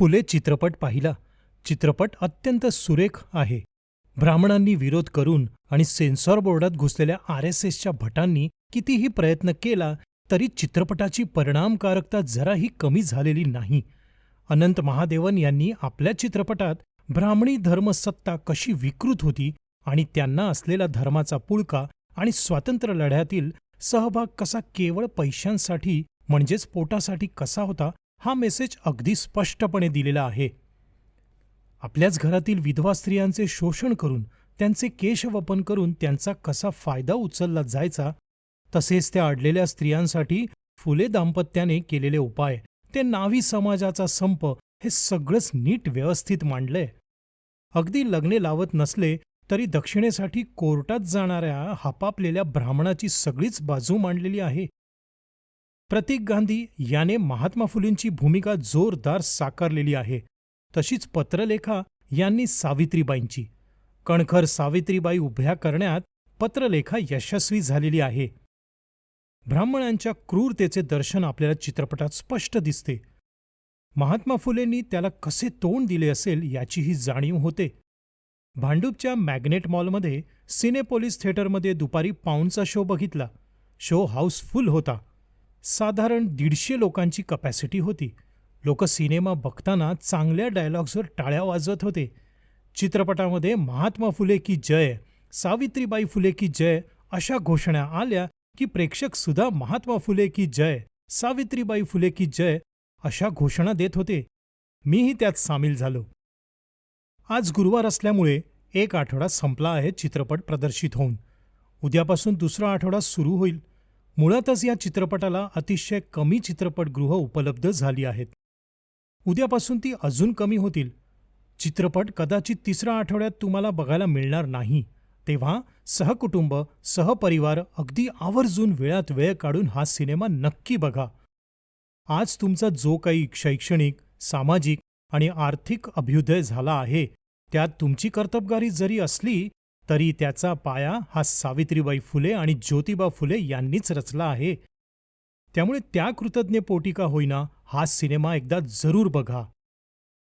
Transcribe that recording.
फुले चित्रपट पाहिला. चित्रपट अत्यंत सुरेख आहे. ब्राह्मणांनी विरोध करून आणि सेन्सॉर बोर्डात घुसलेल्या आर एस एसच्या भटांनी कितीही प्रयत्न केला तरी चित्रपटाची परिणामकारकता जराही कमी झालेली नाही. अनंत महादेवन यांनी आपल्या चित्रपटात ब्राह्मणी धर्मसत्ता कशी विकृत होती आणि त्यांना असलेला धर्माचा पुळका आणि स्वातंत्र्य लढ्यातील सहभाग कसा केवळ पैशांसाठी म्हणजेच पोटासाठी कसा होता हा मेसेज अगदी स्पष्टपणे दिलेला आहे. आपल्याच घरातील विधवा स्त्रियांचे शोषण करून त्यांचे केशवपन करून त्यांचा कसा फायदा उचलला जायचा तसेच त्या अडलेल्या स्त्रियांसाठी फुले दाम्पत्याने केलेले उपाय ते नावी समाजाचा संप हे सगळंच नीट व्यवस्थित मांडलंय. अगदी लग्ने लावत नसले तरी दक्षिणेसाठी कोर्टात जाणाऱ्या हापापलेल्या ब्राह्मणाची सगळीच बाजू मांडलेली आहे. प्रतीक गांधी याने महात्मा फुलेंची भूमिका जोरदार साकारलेली आहे. तशीच पत्रलेखा यांनी सावित्रीबाईंची. कणखर सावित्रीबाई उभ्या करण्यात पत्रलेखा यशस्वी झालेली आहे. ब्राह्मणांच्या क्रूरतेचे दर्शन आपल्याला चित्रपटात स्पष्ट दिसते. महात्मा फुलेंनी त्याला कसे तोंड दिले असेल याचीही जाणीव होते. भांडूपच्या मॅग्नेट मॉलमध्ये सिनेपोलिस थिएटरमध्ये दुपारी पाऊनचा शो बघितला. शो हाऊसफुल होता. साधारण दीडशे लोकांची कपॅसिटी होती. लोक सिनेमा बघताना चांगल्या डायलॉग्सवर टाळ्या वाजवत होते. चित्रपटामध्ये महात्मा फुले की जय सावित्रीबाई फुले की जय अशा घोषणा आल्या की प्रेक्षक सुद्धा महात्मा फुले की जय सावित्रीबाई फुले की जय अशा घोषणा देत होते. मीही त्यात सामील झालो. आज गुरुवार असल्यामुळे एक आठवडा संपला आहे चित्रपट प्रदर्शित होऊन. उद्यापासून दुसरा आठवडा सुरू होईल. मुळातच या चित्रपटाला अतिशय कमी चित्रपटगृह उपलब्ध झाली आहेत. उद्यापासून ती अजून कमी होतील. चित्रपट कदाचित तिसऱ्या आठवड्यात तुम्हाला बघायला मिळणार नाही. तेव्हा सहकुटुंब सहपरिवार अगदी आवर्जून वेळात वेळ काढून हा सिनेमा नक्की बघा. आज तुमचा जो काही शैक्षणिक सामाजिक आणि आर्थिक अभ्युदय झाला आहे त्यात तुमची कर्तबगारी जरी असली तरी त्याचा पाया हा सावित्रीबाई फुले आणि ज्योतिबा फुले यांनीच रचला आहे. त्यामुळे त्या कृतज्ञ पोटी का होईना हा सिनेमा एकदा जरूर बघा.